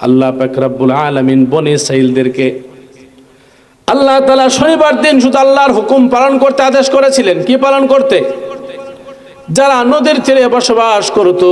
আল্লাহ পাকরাবুল আলমিন বনে সাইলদেরকে আল্লাহ তালা শনিবার দিন শুধু আল্লাহর হুকুম পালন করতে আদেশ করেছিলেন। কি পালন করতে? যারা নদীর তীরে বসবাস করত,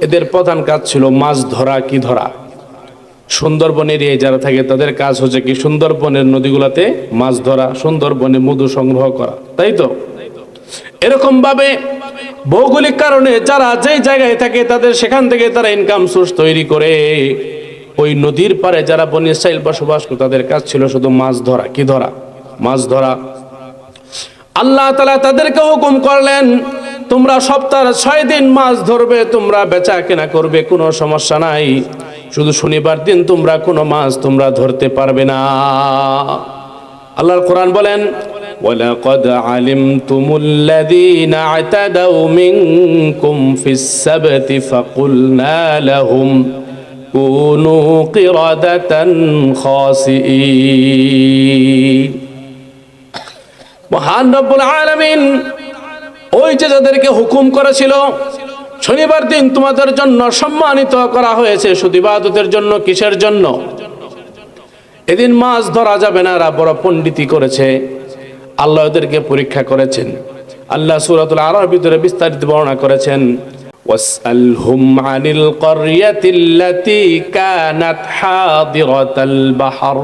এদের প্রধান কাজ ছিল মাছ ধরা, কি ধরা? সুন্দরবন এরিয়ায় যারা থাকে, তাদের কাজ হচ্ছে কি? সুন্দরবনের নদীগুলোতে মাছ ধরা, সুন্দরবনে মধু সংগ্রহ করা। তাই তো? এরকম ভাবে ভৌগোলিক কারণে যারা যেই জায়গায় থাকে তাদের সেখান থেকে তারা ইনকাম সোর্স তৈরি করে। ওই নদীর পারে যারা বনি ইসরাইল বসবাস করে, তাদের কাজ ছিল শুধু মাছ ধরা। কি ধরা? মাছ ধরা। আল্লাহ তালা তাদেরকে হুকুম করলেন, তোমরা সপ্তাহে ছয় দিন মাছ ধরবে, তোমরা বেচা কেনা করবে, কোনো সমস্যা নাই। শুধু শনিবার দিন তোমরা কোনো মাছ তোমরা ধরতে পারবে না। আল্লাহর কোরআন বলেন ولقد علمتم الذين اعتدوا منكم في السبت فقلنا لهم كونوا قردة خاسئين মহান রব্বুল আলামিন ওই যে যাদেরকে হুকুম করেছিল শনিবার দিন তোমাদের জন্য সম্মানিত করা হয়েছে শুধু ইবাদতের জন্য কিসের জন্য এদিন মাছ ধরা যাবে না এরা বড় পণ্ডিতি করেছে আল্লাহ ওদেরকে পরীক্ষা করেছেন আল্লাহ সুরাতুল আরর ভিতরে বিস্তারিত বর্ণনা করেছেন واسألهم عن القرية التي كانت حاضرة البحر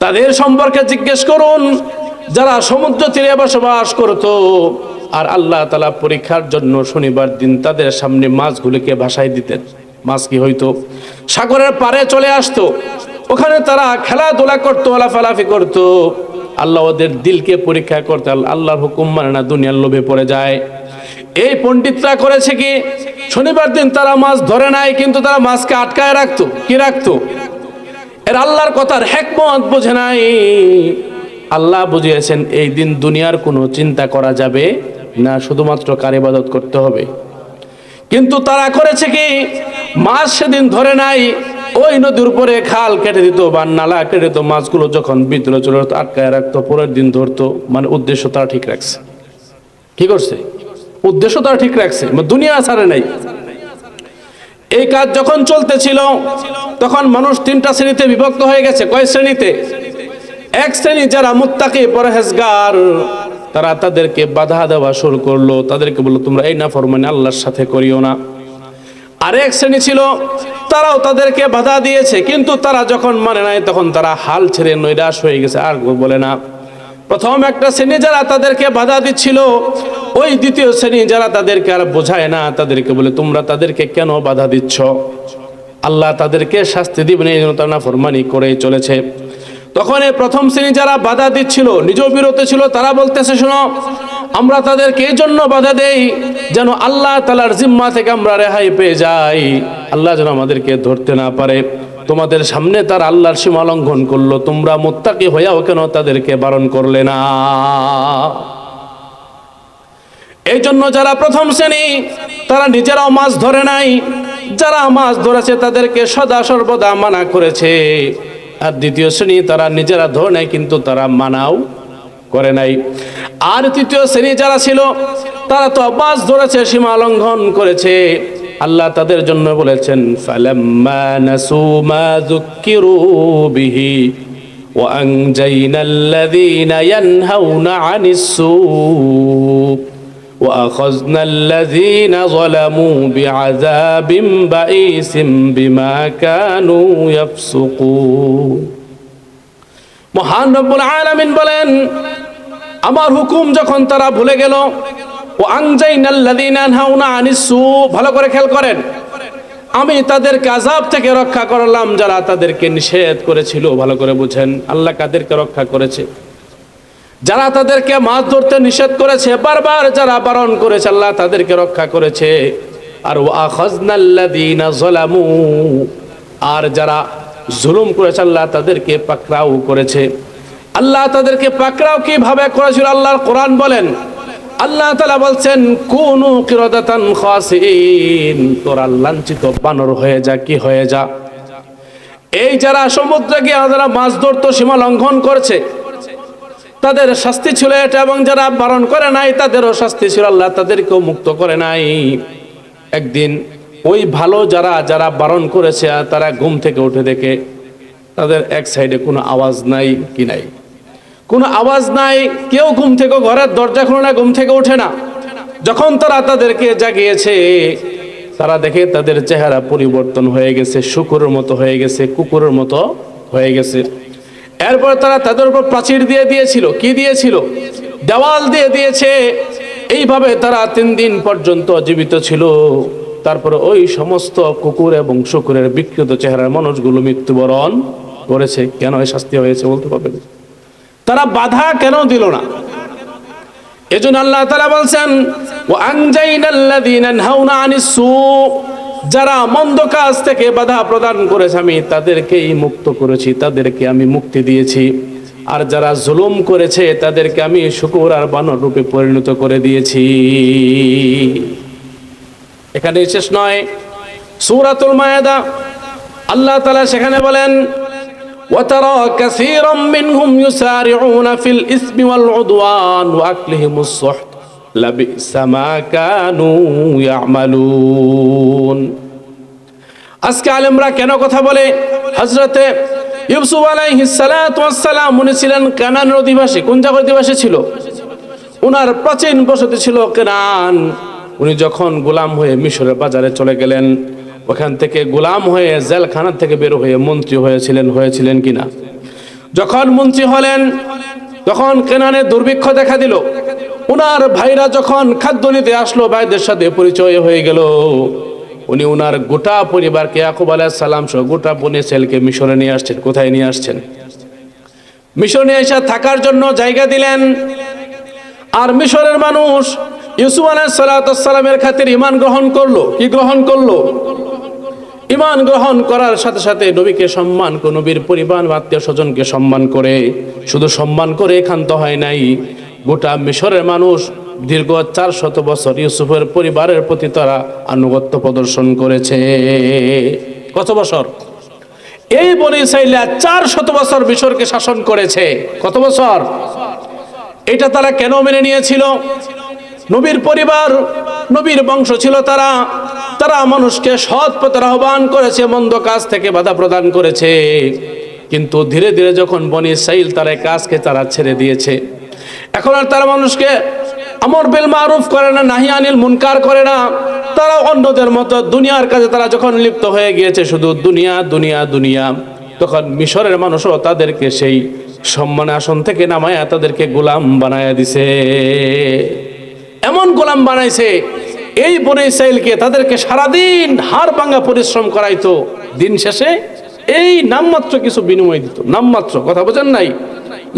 তাদের সম্পর্কে জিজ্ঞেস করুন যারা সমুদ্র তীরে বসবাস করত আর আল্লাহ তালা পরীক্ষার জন্য শনিবার দিন তাদের সামনে মাছগুলিকে ভাসাই দিতেন মাছ কি হইতো সাগরের পারে চলে আসতো ওখানে তারা খেলাধুলা করতো লাফালাফি করতো আল্লাহ ওদের দিলকে পরীক্ষা করতে আল্লাহর হুকুম মানে না দুনিয়ার লোভে পড়ে যায়। এই পণ্ডিতরা করেছে কি? শনিবার দিন তারা মাছ ধরে নাই, কিন্তু তারা মাছকে আটকায় রাখতো। কি রাখতো? এর আল্লাহর কথার হেকমত বোঝে নাই। আল্লাহ বুঝিয়েছেন, এই দিন দুনিয়ার কোনো চিন্তা করা যাবে না, শুধুমাত্র কার ইবাদত করতে হবে। কিন্তু তারা করেছে কি? মাছ সেদিন ধরে নাই ওই নদীর উপরে খাল কেটে দিত বা নালা কেটে দিত, মাছগুলো যখন ভিতরে চলে আটকায় রাখতো, পরের দিন ধরতো মানে উদ্দেশ্য তারা ঠিক রাখছে। কি করছে? উদ্দেশ্য তারা ঠিক রাখছে মানে দুনিয়া ছাড়ে নাই। এই কাজ যখন চলতেছিল, তখন মানুষ তিনটা শ্রেণীতে বিভক্ত হয়ে গেছে। কয় শ্রেণীতে? এক শ্রেণি যারা মুত্তাকি, পরহেজগার, তারা তাদেরকে বাধা দেওয়া শুরু করল। তাদেরকে বলল, তোমরা এই না ফরমানে আল্লাহর সাথে করিও না। আরেক শ্রেণি ছিল, তারাও তাদেরকে বাধা দিয়েছে, কিন্তু তারা যখন মানে নাই, তখন তারা হাল ছেড়ে নৈরাশ হয়ে গেছে, আর বলে না। প্রথম একটা শ্রেণি যারা তাদেরকে বাধা দিচ্ছিল, ওই দ্বিতীয় শ্রেণি যারা তাদেরকে আর বোঝায় না, তাদেরকে বলে, তোমরা তাদেরকে কেন বাধা দিচ্ছ? আল্লাহ তাদেরকে শাস্তি দিবেন, এই জন্য তারা নাফরমানি করে চলেছে। তখন এই প্রথম শ্রেণি যারা বাধা দিচ্ছিল, নিজ বিরত ছিল, তারা বলতেছে, শোনো, আমরা তাদেরকে এই জন্য বাধা দেই? যেন আল্লাহ তালার জিম্মা থেকে আমরা রেহাই পেয়ে যাই। আল্লাহ যেন আমাদেরকে ধরতে না পারে। তোমাদের সামনে তার আল্লাহর সীমা লঙ্ঘন করল। তোমরা মোত্তাকি হইয়াও কেন তাদেরকে বারণ করলে না? এই জন্য যারা প্রথম শ্রেণি, তারা নিজেরাও মাছ ধরে নাই। যারা মাছ ধরেছে, তাদেরকে সদা সর্বদা মানা করেছে। আর দ্বিতীয় শ্রেণী তারা নিজেরা ধরে নাই কিন্তু তারা মানাও করে নাই আর তৃতীয় শ্রেণী যারা ছিল তারা তো মাছ ধরেছে সীমা লঙ্ঘন করেছে আল্লাহ তাদের জন্য বলেছেন ফালাম্মা নাসু মা যুক্কিরু বিহি وأنجينا الذين ينهون عن السوء وأخذنا الذين ظلموا بعذاب بئيس بما كانوا يفسقون মহান রব্বুল আলামিন বলেন আমার হুকুম যখন তারা ভুলে গেল ও আনজাইনাল্লাযীনা ইয়ানহাউনা আনিস সু ভালো করে খেয়াল করেন আমি তাদেরকে আযাব থেকে রক্ষা করলাম যারা তাদেরকে নিষেধ করেছিল ভালো করে বুঝেন আল্লাহ কাদেরকে রক্ষা করেছে যারা তাদেরকে মাছ ধরতে নিষেধ করেছে, বারবার যারা বারণ করেছে, আল্লাহ তাদেরকে রক্ষা করেছে। আর আর যারা জুলুম করেছে, আল্লাহ তাদেরকে পাকড়াও করেছে। আল্লাহ তাদেরকে পাকড়াও কীভাবে করেছিল আল্লাহর কোরআন বলেন। আল্লাহ তালা বলছেন, কোন তোরা লাঞ্ছিত বানর হয়ে যা, কি হয়ে যা। এই যারা সমুদ্রে গিয়ে যারা মাছ ধরতো, সীমা লঙ্ঘন করছে তাদের শাস্তি ছিল এটা এবং যারা বারণ করে নাই, তাদেরও শাস্তি ছিল। আল্লাহ তাদেরকেও মুক্ত করে নাই। একদিন ওই ভালো যারা যারা বারণ করেছে তারা ঘুম থেকে উঠে দেখে তাদের এক সাইডে কোনো আওয়াজ নাই কি নাই। কোনো আওয়াজ নাই, কেউ ঘুম থেকে, ঘরের দরজা খুলে না, ঘুম থেকে ওঠে না। যখন তারা তাদেরকে জাগিয়েছে, তারা দেখে তাদের চেহারা পরিবর্তন হয়ে গেছে, শুকুরের মতো হয়ে গেছে, কুকুরের মতো হয়ে গেছে। এরপর তারা তাদের উপর প্রাচীর দিয়ে দিয়েছিল। কি দিয়েছিল? দেওয়াল দিয়ে দিয়েছে। এইভাবে তারা তিন দিন পর্যন্ত জীবিত ছিল। তারপরে ওই সমস্ত কুকুর এবং শুকুরের বিকৃত চেহারার মানুষগুলো মৃত্যুবরণ করেছে। কেন এই শাস্তি হয়েছে বলতে পারবেন? তারা বাধা কেন দিল না? এজন্য আল্লাহ তারা বলছেন, ওয়া আনজাইনাল্লাযীনা নাহাউনা আনিস যারা মন্দ কাজ থেকে বাধা প্রদান করেছে আমি তাদেরকেই মুক্ত করেছি তাদেরকে আমি মুক্তি দিয়েছি আর যারা জুলুম করেছে তাদেরকে আমি শুকুর আর বানর রূপে পরিণত করে দিয়েছি এখানে শেষ নয় সূরাতুল মায়েদা আল্লাহ তাআলা সেখানে বলেন وترى كثيرا منهم يسارعون في الإثم والعدوان وأكلهم السحت আজকে আলেমরা কেন কথা বলে? হজরতে ইউসুফ আলাইহিস সালাতু উনি ছিলেন কানান অধিবাসী। কোন জায়গার অধিবাসী ছিল? উনার প্রাচীন বসতি ছিল কেনান। উনি যখন গোলাম হয়ে মিশরের বাজারে চলে গেলেন, ওখান থেকে গোলাম হয়ে জেলখানা থেকে বের হয়ে মন্ত্রী হয়েছিলেন হয়েছিলেন কিনা? যখন মন্ত্রী হলেন, তখন কেনানে দুর্ভিক্ষ দেখা দিল। উনার ভাইরা যখন খাদ্য নিতে আসলো, ভাইদের সাথে পরিচয় হয়ে গেল। উনি উনার গোটা পরিবারকে ইয়াকুব আলাহ সালাম সহ গোটা বনে ছেলকে মিশরে নিয়ে আসছেন, কোথায় নিয়ে আসছেন? মিশরে এসে থাকার জন্য জায়গা দিলেন। আর মিশরের মানুষ ইউসুফ আলাইসালামের খাতির ইমান গ্রহণ করল। কি গ্রহণ করল? ইমান গ্রহণ করার সাথে সাথে নবীকে সম্মান নবীর পরিবার আত্মীয় স্বজনকে সম্মান করে। শুধু সম্মান করে একান্ত হয় নাই গোটা মিশরের মানুষ দীর্ঘ চার শত বছর ইউসুফের পরিবারের প্রতি তারা আনুগত্য প্রদর্শন করেছে। কত বছর? এই বনি সাইলা চার শত বছর মিশরকে শাসন করেছে। কত বছর? এটা তারা কেন মেনে নিয়েছিল? নবীর পরিবার, নবীর বংশ ছিল তারা। তারা মানুষকে সৎ পথের আহ্বান করেছে, মন্দ কাজ থেকে বাধা প্রদান করেছে। কিন্তু ধীরে ধীরে যখন বনি সাইল তারা কাজকে তারা ছেড়ে দিয়েছে। এখন আর তারা মানুষকে আমর বেল মারুফ করে না, নাহি আনিল মুনকার করে না। তারা অন্যদের মতো দুনিয়ার কাজে তারা যখন লিপ্ত হয়ে গিয়েছে, শুধু দুনিয়া দুনিয়া দুনিয়া। তখন মিশরের মানুষও তাদেরকে সেই সম্মান আসন থেকে নামায়া তাদেরকে গোলাম বানায়া দিছে। এমন গোলাম বানাইছে, এই বনে ইসরায়েলকে তাদেরকে সারাদিন হাড় ভাঙা পরিশ্রম করাইতো। দিন শেষে এই নামমাত্র কিছু বিনিময় দিত, নামমাত্র, কথা বোঝেন নাই?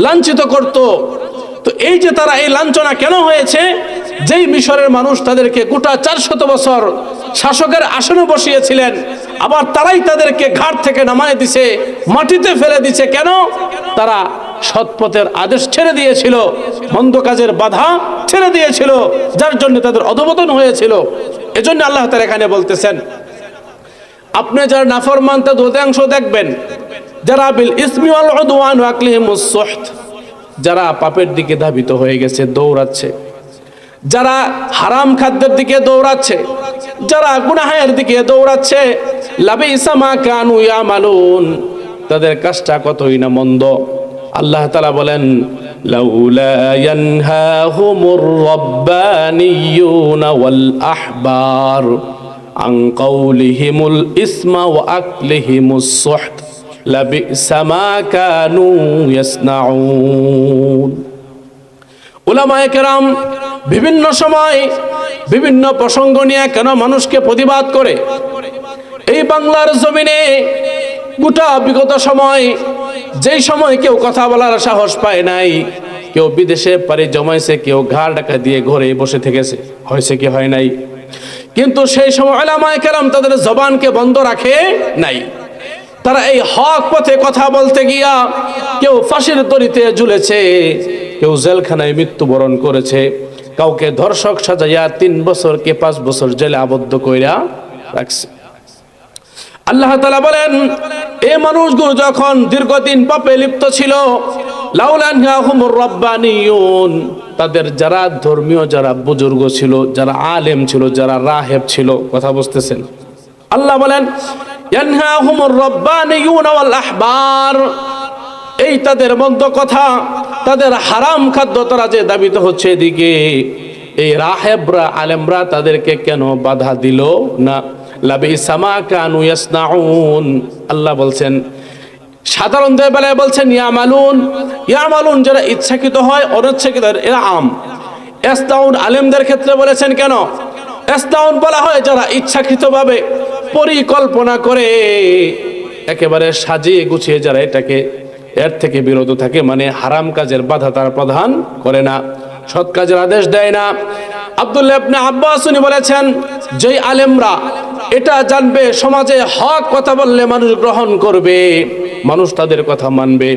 লাঞ্ছিত করত তো এই যে তারা এই লাঞ্ছনা কেন হয়েছে? যেই মিশরের মানুষ তাদেরকে গোটা চারশত বছর শাসকের আসনে বসিয়েছিলেন, আবার তারাই তাদেরকে ঘাট থেকে নামায় দিছে, মাটিতে ফেলে দিছে কেন? তারা সৎপথের আদেশ ছেড়ে দিয়েছিল, মন্দ কাজের বাধা ছেড়ে দিয়েছিল, যার জন্য তাদের অধপতন হয়েছিল। এজন্য আল্লাহ তার এখানে বলতেছেন, আপনি যারা নাফরমান তাদের অধিকাংশ দেখবেন, যারা বিল ইসমি ওয়াল উদওয়ান ওয়া আকলিহিমুস সুহত যারা পাপের দিকে ধাবিত হয়ে গেছে, দৌড়াচ্ছে। যারা হারাম খাদ্যের দিকে দৌড়াচ্ছে, যারা গুনাহের দিকে দৌড়াচ্ছে লাবে ইসামা কানু ইয়ামালুন, তাদের কাজটা কতই না মন্দ। আল্লাহ তাআলা বলেন, লাউলা ইয়ানহাহুমুর রাব্বানিয়ুনা ওয়াল আহবার আন কাউলিহিমুল ইসমা ওয়া আকলিহিমুস সুহত বিভিন্ন সময় বিভিন্ন প্রসঙ্গ নিয়ে কেন মানুষকে প্রতিবাদ করে? এই বাংলার জমিনে গোটা বিগত সময় যেই সময় কেউ কথা বলার সাহস পায় নাই, কেউ বিদেশে পারি জমাইছে, কেউ ঘাড় ডাকা দিয়ে ঘরে বসে থেকেছে, হয়েছে কি হয় নাই? কিন্তু সেই সময় আলামায় কেরাম তাদের জবানকে বন্ধ রাখে নাই। তারা এই হক পথে কথা বলতে গিয়া কেউ ফাঁসির দড়িতে ঝুলেছে, কেউ জেলখানায় মৃত্যুবরণ করেছে। কাউকে ধর্ষক সাজাইয়া তিন বছর কে পাঁচ বছর জেলে আবদ্ধ কইরা রাখছে। আল্লাহ তালা বলেন এই মানুষগুলো যখন দীর্ঘদিন পাপে লিপ্ত ছিল তাদের যারা ধর্মীয়, যারা বুজুর্গ ছিল, যারা আলেম ছিল, যারা রাহেব ছিল, কথা বুঝতেছেন? আল্লাহ বলেন ইয়ানহাহুমুর রাব্বানিয়ুনা ওয়াল আহবার। এই তাদের মধ্য কথা, তাদের হারাম খাদ্য তারা যে দাবিত হচ্ছে এদিকে, এই রাহেবরা, আলেমরা তাদেরকে কেন বাধা দিল না? লাবি সামা কানু ইয়াসনাউন। আল্লাহ বলছেন সাধারণদের বেলায় বলছেন, ইয়ামালুন। ইয়ামালুন যারা ইচ্ছাকৃত হয়, অনিচ্ছাকৃত এরা আম। এস্তাউন আলেমদের ক্ষেত্রে বলেছেন কেন? এস্তাউন বলা হয় যারা ইচ্ছাকৃতভাবে পরিকল্পনা করে একেবারে সাজিয়ে গুছিয়ে যারা এটাকে এর থেকে বিরত থাকে মানে হারাম কাজের বাধা তারা প্রধান করে না, সৎ কাজের আদেশ দেয় না। আব্দুল্লাহ ইবনে আব্বাস উনি বলেছেন, যেই আলেমরা এটা জানবে, সমাজে হক কথা বললে মানুষ গ্রহণ করবে, মানুষ তাদের কথা মানবে।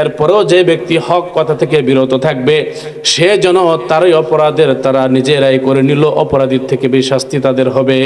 এরপরেও যে ব্যক্তি হক কথা থেকে বিরত থাকবে, সে যেন তারই অপরাধের তারা নিজেরাই করে নিল, অপরাধীর থেকে বেশি শাস্তি তাদের হবে।